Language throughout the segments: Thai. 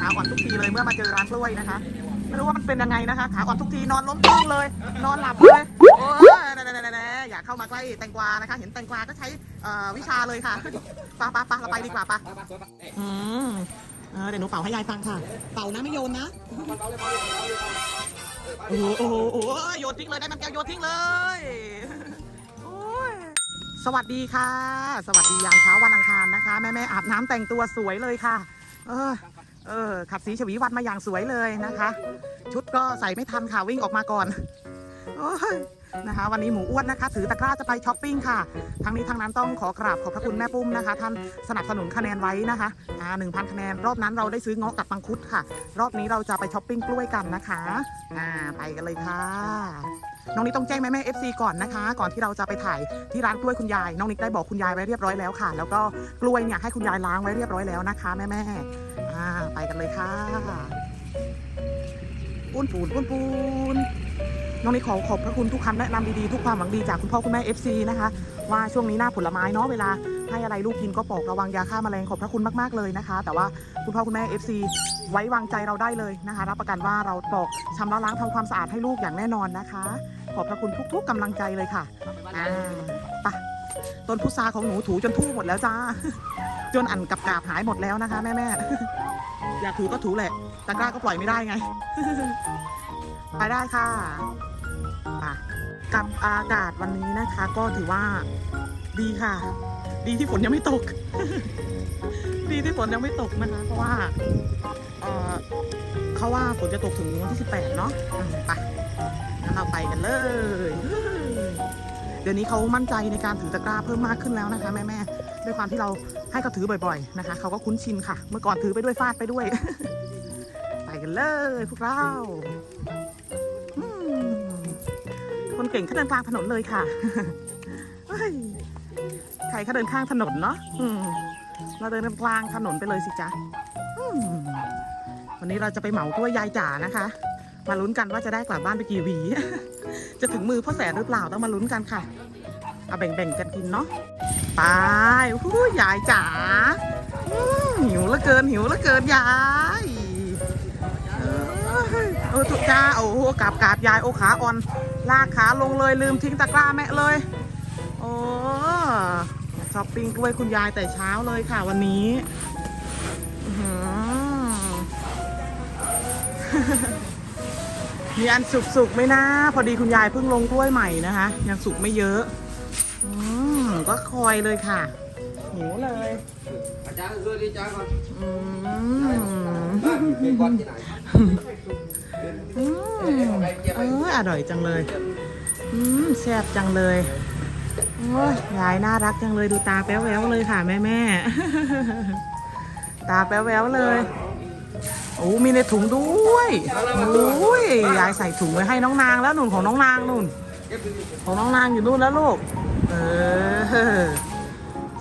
ขาอ่อนทุกทีเลยเมื่อมาเจอร้านกล้วยนะคะ ไม่รู้ว่ามันเป็นยังไงนะคะ ขาอ่อนทุกทีนอนล้มตึ้งเลย นอนหลับเลยโอ้ยแน่ๆๆๆอยากเข้ามาใกล้แตงกวานะคะ เห็นแตงกวาก็ใช้วิชาเลยค่ะปะปะปะเราไปดีกว่าปะอืมเอเดี๋ยวหนูเป่าให้ยายฟังค่ะ เป่านะไม่โยนนะโอ้โหโอ้โหโยนทิ้งเลยได้มันแก้วโยนทิ้งเลยสวัสดีค่ะ สวัสดียามเช้าวันอังคารนะคะ แม่แม่อาบน้ำแต่งตัวสวยเลยค่ะ เออ เออขับสีฉวีวันมาอย่างสวยเลยนะคะ ชุดก็ใส่ไม่ทันค่ะวิ่งออกมาก่อนอนะคะวันนี้หมูอ้วนนะคะ ถือตะกร้าจะไปช้อปปิ้งค่ะ ทั้งนี้ทั้งนั้นต้องขอกราบขอบพระคุณแม่ปุ้มนะคะ ท่านสนับสนุนคะแนนไว้นะคะอ่าหนึ่งพันคะแนน รอบนั้นเราได้ซื้อเงาะกับมังคุดค่ะ รอบนี้เราจะไปช้อปปิ้งกล้วยกันนะคะอ่าไปกันเลยค่ะ น้องนิกต้องแจ้งแม่แม่เอฟซีก่อนนะคะ ก่อนที่เราจะไปถ่ายที่ร้านกล้วยคุณยาย น้องนิกได้บอกคุณยายไว้เรียบร้อยแล้วค่ะ แล้วก็กล้วยเนี่ยให้คุณยายล้างไว้เรียบร้อยแล้วนะคะ แม่แม่ ไปกันเลยค่ะปูนปูนปูนปูนน้องนิกขอขอบพระคุณทุกคำแนะนำดีๆทุกความหวังดีจากคุณพ่อคุณแม่ FC นะคะ ว่าช่วงนี้หน้าผลไม้เนาะเวลาให้อะไรลูกกินก็ปอกระวังยาฆ่าแมลงขอบพระคุณมากๆเลยนะคะ แต่ว่าคุณพ่อคุณแม่ FC ไว้วางใจเราได้เลยนะคะ รับประกันว่าเราปอกชำระล้างทำความสะอาดให้ลูกอย่างแน่นอนนะคะ ขอบพระคุณทุก ๆกำลังใจเลยค่ะอ่าปะต้นพุทราของหนูถูจนทู่หมดแล้วจ้า จนอันกับกาบหายหมดแล้วนะคะ แม่ๆ อยากถูก็ถูแหละตะกร้าก็ปล่อยไม่ได้ไง ไปได้ค่ะไปกับอากาศวันนี้นะคะ ก็ถือว่าดีค่ะ ดีที่ฝนยังไม่ตก ดีที่ฝนยังไม่ตกนะคะ เพราะว่าเออเขาว่าฝนจะตกถึงวันที่ 18 เนาะไปงั้นเราไปกันเลย เดี๋ยวนี้เขามั่นใจในการถือตะกร้าเพิ่มมากขึ้นแล้วนะคะ แม่ๆด้วยความที่เรา ให้เขาถือบ่อยๆนะคะ เขาก็คุ้นชินค่ะ เมื่อก่อนถือไปด้วยฟาดไปด้วย ไปกันเลยพวกเราคนเก่งเขาเดินกลางถนนเลยค่ะใครเขาเดินข้างถนนเนาะเราเดินกลางถนนไปเลยสิจ๊ะวันนี้เราจะไปเหมากล้วยยายจ๋านะคะ มาลุ้นกันว่าจะได้กลับบ้านไปกี่หวี จะถึงมือพ่อแสนหรือเปล่าต้องมาลุ้นกันค่ะ เอาแบ่งๆกันกินเนาะไปหู้ยายจ๋าอืมหิวเหลือเกินหิวเหลือเกินยายเออทุกจ้าโอ้โหกราบกราบยายโอขาอ่อน ลากขาลงเลยลืมทิ้งตะกร้าแม่เลย โอ้ช้อปปิ้งกล้วยคุณยายแต่เช้าเลยค่ะวันนี้มีอันสุกๆไหมนะพอดีคุณยายเพิ่งลงกล้วยใหม่นะคะ ยังสุกไม่เยอะ อืมก็คอยเลยค่ะ หิวเลย อาจารย์ช่วยดีจ้าก่อนอืมมีบอลที่ไหนอืมเอออร่อยจังเลย อืมแซ่บจังเลยโอ้ยยายน่ารักจังเลยดูตาแป๊วแววเลยค่ะแม่แม่ๆตาแป๊วแววเลยโอ้มีในถุงด้วยโอ้ยยายใส่ถุงไว้ให้น้องนางแล้วนุ่นของน้องนางนุ่น ของน้องนางอยู่นู่นแล้วลูก เออ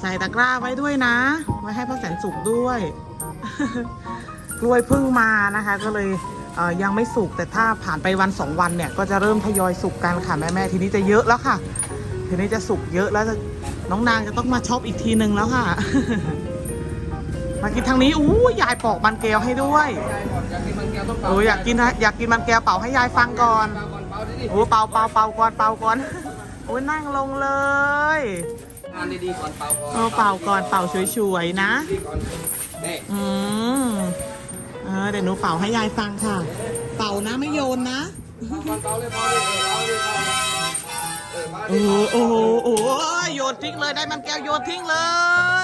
ใส่ตะกร้าไว้ด้วยนะ ไว้ให้พ่อแสนสุกด้วย กล้วยเพิ่งมานะคะ ก็เลยเอ่อยังไม่สุกแต่ถ้าผ่านไปวันสองวันเนี่ย ก็จะเริ่มทยอยสุกกันค่ะแม่แม่ๆทีนี้จะเยอะแล้วค่ะ ทีนี้จะสุกเยอะแล้วจะน้องนางจะต้องมาช็อปอีกทีหนึ่งแล้วค่ะ มากินทางนี้อู้ยายปอกมันแก้วให้ด้วยอยากกินมันแก้วต้องเป่าโอ้ยอยากกินนะอยากกินมันแก้วเป่าให้ยายฟังก่อนเป่าก่อนเป่าดิโอ้เป่าเป่าเป่าก่อนเป่าก่อน โอ้ยนั่งลงเลยงานดีๆก่อนเป่าก่อนเออเป่าก่อนเป่าช่วยๆนะ ดีก่อนนี่อืมเออเดี๋ยวหนูเป่าให้ยายฟังค่ะ เป่านะไม่โยนนะก่อนเป่าเลยเป่าเลยเป่าเลยเป่าเออเป่าโอ้โหโอ้โหโอ้โหโยนทิ้งเลยได้มันแก้วโยนทิ้งเล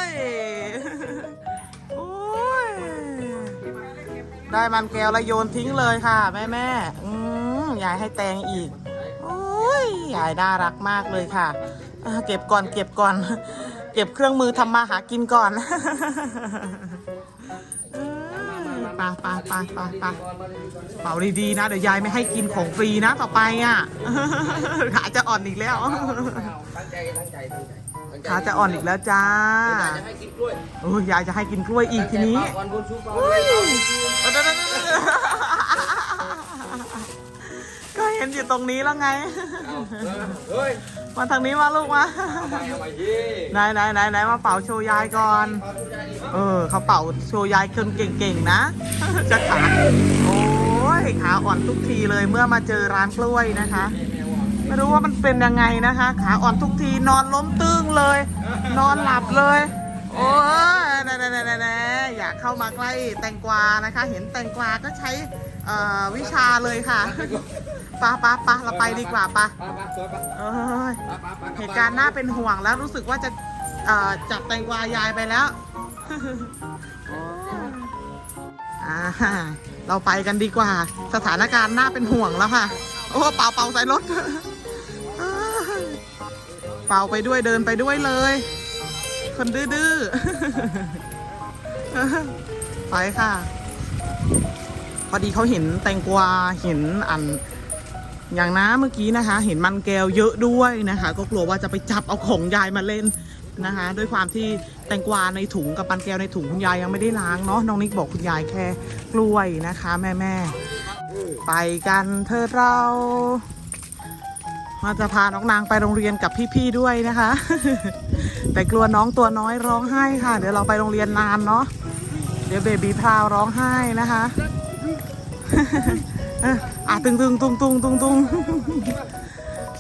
ย โอ้ย ได้มันแก้วแล้วโยนทิ้งเลยค่ะ แม่แม่ๆอืมยายให้แตงอีกโอ้ ยยายน่ารักมากเลยค่ะ เก็บก่อนเก็บก่อน เก็บเครื่องมือทำมาหากินก่อนเอ้ยไปไปไปไปไปเป่าดีๆนะ เดี๋ยวยายไม่ให้กินของฟรีนะต่อไปอะขาจะอ่อนอีกแล้วขาจะอ่อนอีกแล้วจ้าโอ้ยยายจะให้กินกล้วยอีกทีนี้ เป่าก่อนบุญชูเป่าเลยเป่าบุญชูก็เห็นอยู่ตรงนี้แล้วไงเอาเฮ้ยมาทางนี้มาลูกมา เอาไปเอาไปยี่ไหนไหนไหนไหนมาเป่าโชว์ยายก่อน เออเขาเป่าโชว์ยายเครื่องเก่งๆนะ จะขาโอ้ยขาอ่อนทุกทีเลยเมื่อมาเจอร้านกล้วยนะคะ ไม่รู้ว่ามันเป็นยังไงนะคะ ขาอ่อนทุกทีนอนล้มตึงเลย นอนหลับเลย โอ้ยแน่ๆๆๆอยากเข้ามาใกล้แตงกวานะคะ เห็นแตงกวาก็ใช้เอ่อวิชาเลยค่ะ ปะปะปะเราไปดีกว่าปะไปไปสวยไปเอ้ยไปไปไปเหตุการณ์น่าเป็นห่วงแล้วรู้สึกว่าจะเอ่อจับแตงกวายายไปแล้วโอ้ยอ่าเราไปกันดีกว่า สถานการณ์น่าเป็นห่วงแล้วค่ะ โอ้เป่าเป่าใส่รถเอ้ยเป่าไปด้วยเดินไปด้วยเลย คนดื้อๆไปค่ะ พอดีเขาเห็นแตงกวาเห็นอัน อย่างน้าเมื่อกี้นะคะ เห็นมันแก้วเยอะด้วยนะคะ ก็กลัวว่าจะไปจับเอาของยายมาเล่นนะคะ ด้วยความที่แตงกวาในถุงกับมันแก้วในถุงคุณยายยังไม่ได้ล้างเนาะน้องนิกบอกคุณยายแค่กล้วยนะคะ แม่แม่ไปกันเธอเรามาจะพาน้องนางไปโรงเรียนกับพี่ๆด้วยนะคะ แต่กลัวน้องตัวน้อยร้องไห้ค่ะ เดี๋ยวเราไปโรงเรียนนานเนาะเดี๋ยวเบบีพราวร้องไห้นะคะ อะตึงตึงตุงตุงตุงตุง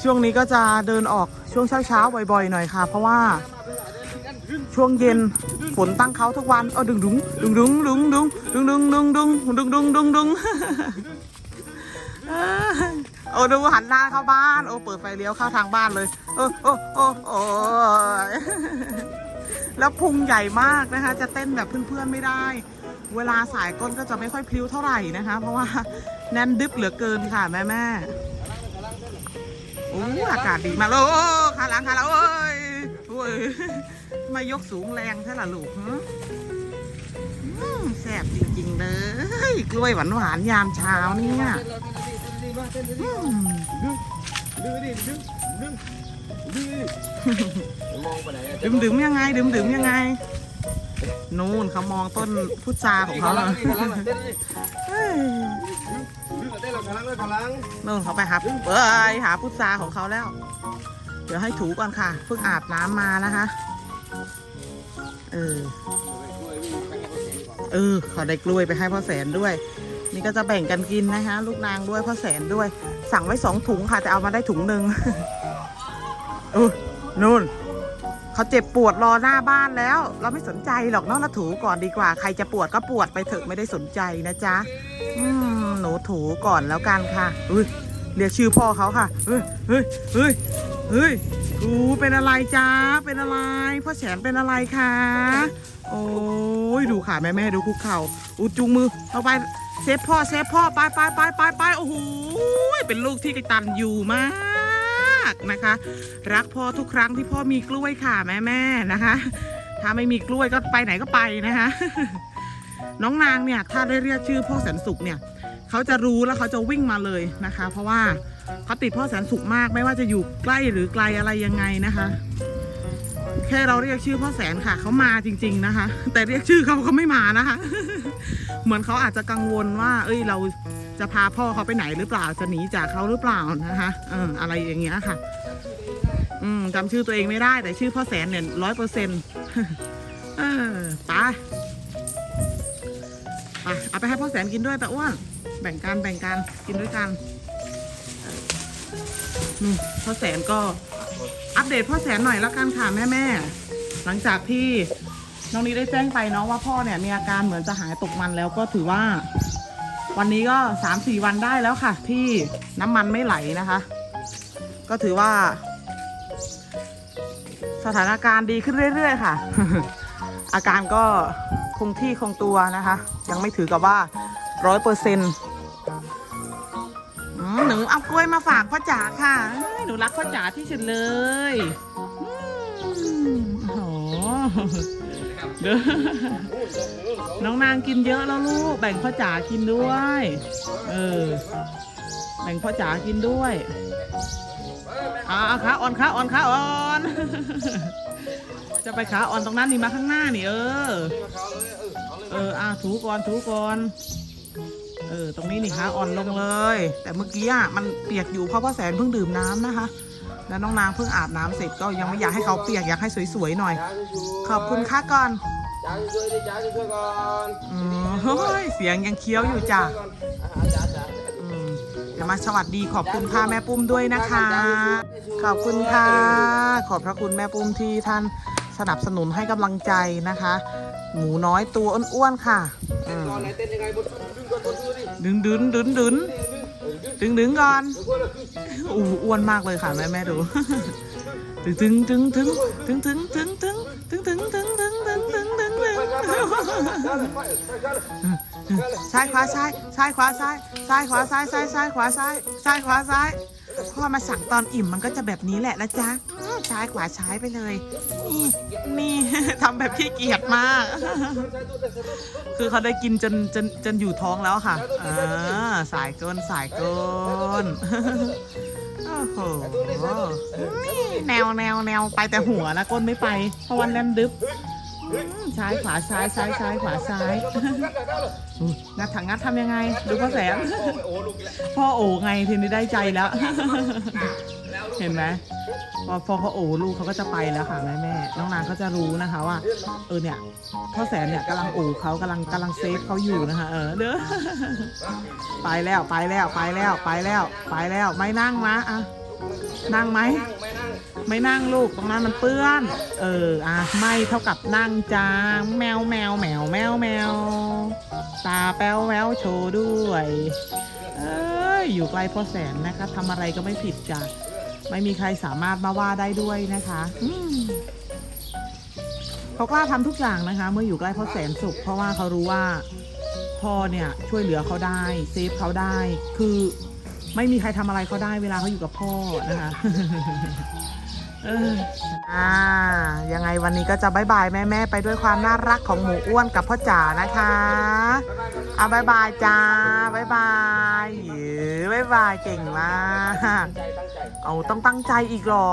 ช่วงนี้ก็จะเดินออกช่วงเช้าเช้าบ่อยๆหน่อยค่ะ เพราะว่าช่วงเย็นฝนตั้งเขาทุกวันเออดึงดุงดึงดุงดึงดุงดึงดุงดึงดุงดึงดุงดึงดุงโอ้ดูหันหน้าเข้าบ้าน โอ้เปิดไฟเลี้ยวเข้าทางบ้านเลยโอ้โอ้โอ้โอ้แล้วพุงใหญ่มากนะคะ จะเต้นแบบเพื่อนๆไม่ได้ เวลาสายก้นก็จะไม่ค่อยพลิ้วเท่าไหร่นะคะ เพราะว่าแน่นดึบเหลือเกินค่ะแม่แม่โอ้อากาศดีมากเลยโอ้ขาลังขาหลังโอ้ยโอ้ยทำไมยกสูงแรงแท้ล่ะลูกฮะแซ่บจริงๆเลยกล้วยหวานๆยามเช้าเนี่ยอืมดื้อดิดื้อดื้อดื้อมองไปไหนอะดื่มดื่มยังไง ดื่มดื่มยังไง นู่นเขามองต้นพุทราของเขาเต้แล้วนดิเต้นดิเฮ้ยดื้อเต้นเราพลังเลยพลังนู่นเขาไปหาเอ้ยหาพุทราของเขาแล้ว เดี๋ยวให้ถูก่อนค่ะ เพิ่งอาบน้ำมานะคะ เออ เออเขาได้กล้วยไปให้พ่อแสนด้วย นี่ก็จะแบ่งกันกินนะคะ ลูกนางด้วยพ่อแสนด้วย สั่งไว้สองถุงค่ะแต่เอามาได้ถุงหนึ่งเออนู่น เขาเจ็บปวดรอหน้าบ้านแล้ว เราไม่สนใจหรอกเนาะเราถูก่อนดีกว่า ใครจะปวดก็ปวดไปเถอะไม่ได้สนใจนะจ๊ะอืมหนูถูก่อนแล้วกันค่ะอุ้ยเรียกชื่อพ่อเขาค่ะเฮ้ยเฮ้ยเฮ้ยเฮ้ยอูเป็นอะไรจ๊ะเป็นอะไรพ่อแฉนเป็นอะไรคะโอ้ยดูค่ะแม่แม่ดูคุกเข่าอูจุงมือเอาไปเซฟพ่อเซฟพ่อไปไปไปไปไปโอ้โหเป็นลูกที่กตันอยู่มาก นะคะ รักพ่อทุกครั้งที่พ่อมีกล้วยค่ะแม่แม่นะคะ ถ้าไม่มีกล้วยก็ไปไหนก็ไปนะคะ น้องนางเนี่ยถ้าได้เรียกชื่อพ่อแสนสุขเนี่ยเขาจะรู้แล้วเขาจะวิ่งมาเลยนะคะ เพราะว่าเขาติดพ่อแสนสุขมากไม่ว่าจะอยู่ใกล้หรือไกลอะไรยังไงนะคะ แค่เราเรียกชื่อพ่อแสนค่ะเขามาจริง ๆนะคะ แต่เรียกชื่อเขาเขาไม่มานะคะ เหมือนเขาอาจจะกังวลว่า เอ้ยเรา จะพาพ่อเขาไปไหนหรือเปล่าจะหนีจากเขาหรือเปล่านะคะเอออะไรอย่างเงี้ยค่ะ อืมจำชื่อตัวเองไม่ได้ แต่ชื่อพ่อแสนเนี่ยร้อยเปอร์เซ็นต์เออไปไปเอาไปให้พ่อแสนกินด้วยแต่อ้วนแบ่งกันแบ่งกันกินด้วยกันนี่พ่อแสนก็อัปเดตพ่อแสนหน่อยแล้วกันค่ะแม่แม่หลังจากที่น้องนี้ได้แจ้งไปเนาะว่าพ่อเนี่ยมีอาการเหมือนจะหายตกมันแล้วก็ถือว่า วันนี้ก็สามสี่วันได้แล้วค่ะ ที่น้ำมันไม่ไหลนะคะ ก็ถือว่า สถานการณ์ดีขึ้นเรื่อยๆค่ะ อาการก็คงที่คงตัวนะคะ ยังไม่ถือกับว่าร้อยเปอร์เซ็นต์หนูเอากล้วยมาฝากพ่อจ๋าค่ะ หนูรักพ่อจ๋าที่สุดเลยอืมโอ้โหเด้อ น้องนางกินเยอะแล้วลูก แบ่งพ่อจ๋ากินด้วย เออ แบ่งพ่อจ๋ากินด้วยอ่าขาอ่อนขาอ่อนขาอ่อน จะไปขาอ่อนตรงนั้นนี่มาข้างหน้านี่เออ เอออะถูก่อนถูก่อน เออ ตรงนี้นี่คะอ่อนลงเลย แต่เมื่อกี้อะมันเปียกอยู่เพราะพ่อแสนเพิ่งดื่มน้ำนะคะ แล้วน้องนางเพิ่งอาบน้ำเสร็จก็ยังไม่อยากให้เขาเปียกอยากให้สวยๆหน่อยจ้าช่วยๆขอบคุณค่ะก่อนจ้าช่วยๆดิจ้าช่วยๆก่อนอืมเฮ้ยเสียงยังเคี้ยวอยู่จ้ะอาหารจ้าจ้าอืมเดี๋ยวมาสวัสดีขอบคุณค่ะแม่ปุ้มด้วยนะคะ ขอบคุณค่ะ ขอบพระคุณแม่ปุ้มที่ท่านสนับสนุนให้กำลังใจนะคะ หมูน้อยตัวอ้วนๆค่ะอืมก่อนไหนเต้นยังไงบนดึงก่อนบนมือดิดึงดึงดึงดึงดึงดึงดึงดึงก่อน เดี๋ยวก่อนเลยอู้วนมากเลยค่ะแม่แม่ดูตึงตึงตึงตึงตึงตึงตึงตึงตึงตึงตึงตึงตึงตึงตึงไปกันไปกันไปกันไปกันซ้ายขวาซ้ายซ้ายขวาซ้ายซ้ายขวาซ้ายซ้ายซ้ายขวาซ้ายซ้ายขวาซ้าย พ่อมาสั่งตอนอิ่มมันก็จะแบบนี้แหละนะจ๊ะซ้ายขวาซ้ายไปเลย นี่นี่ทำแบบขี้เกียจมาก คือเขาได้กินจนจนจนอยู่ท้องแล้วค่ะอ่าสายก้นสายก้นโอ้โหนี่แนวแนวแนวไปแต่หัวนะก้นไม่ไปเพราะวันนั้นดึบ ซ้ายขวาซ้ายซ้ายซ้ายขวาซ้ายอุ๊ยงัดถังงัดทำยังไง ดูพ่อแสนโอ้ลูกแล้วพ่อโอไงทีนี้ได้ใจแล้ว เห็นไหมพอพอเขาโอลูกเขาก็จะไปแล้วค่ะแม่แม่น้องนางก็จะรู้นะคะว่า เออเนี่ยพ่อแสนเนี่ยกำลังโอเขากำลังกำลังเซฟเขาอยู่นะคะเออเด้อไปแล้วไปแล้วไปแล้วไปแล้วไปแล้วไม่นั่งมะอะ นั่งไหมไม่นั่งไม่นั่งลูกตรงนั้นมันเปื้อน เออ อะ ไม่เท่ากับนั่งจ้าแมวแมวแมวแมวแมว ตาแป้วแววโชว์ด้วย เอ้ยอยู่ใกล้พ่อแสนนะคะทำอะไรก็ไม่ผิดจ้ะไม่มีใครสามารถมาว่าได้ด้วยนะคะอืมเขากล้าทำทุกอย่างนะคะ เมื่ออยู่ใกล้พ่อแสนสุข เพราะว่าเขารู้ว่าพ่อเนี่ยช่วยเหลือเขาได้เซฟเขาได้ คือ ไม่มีใครทำอะไรเขาได้เวลาเขาอยู่กับพ่อนะคะเอออ่ายังไงวันนี้ก็จะบายบายแม่แม่ไปด้วยความน่ารักของหมูอ้วนกับพ่อจ๋านะคะเอาบายบายจ้าบายบายเย้บายบายเก่งมากเอาต้องตั้งใจอีกหรอ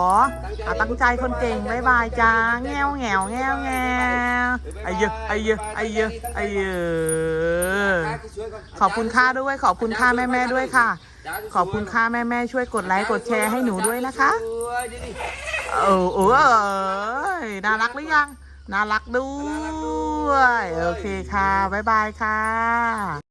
เอาตั้งใจคนเก่งบายบายจ้าแงวแงวแงวแงวไอเยอะไอเยอะไอเยอะไอเยอะขอบคุณค่าด้วยขอบคุณค่าแม่แม่ด้วยค่ะ ขอบคุณค่าแม่แม่ๆช่วยกดไลค์กดแชร์ให้หนูด้วยนะคะ เออเออเอยน่ารักหรือยัง น่ารักด้วย โอเคค่ะ บ๊ายบายค่ะ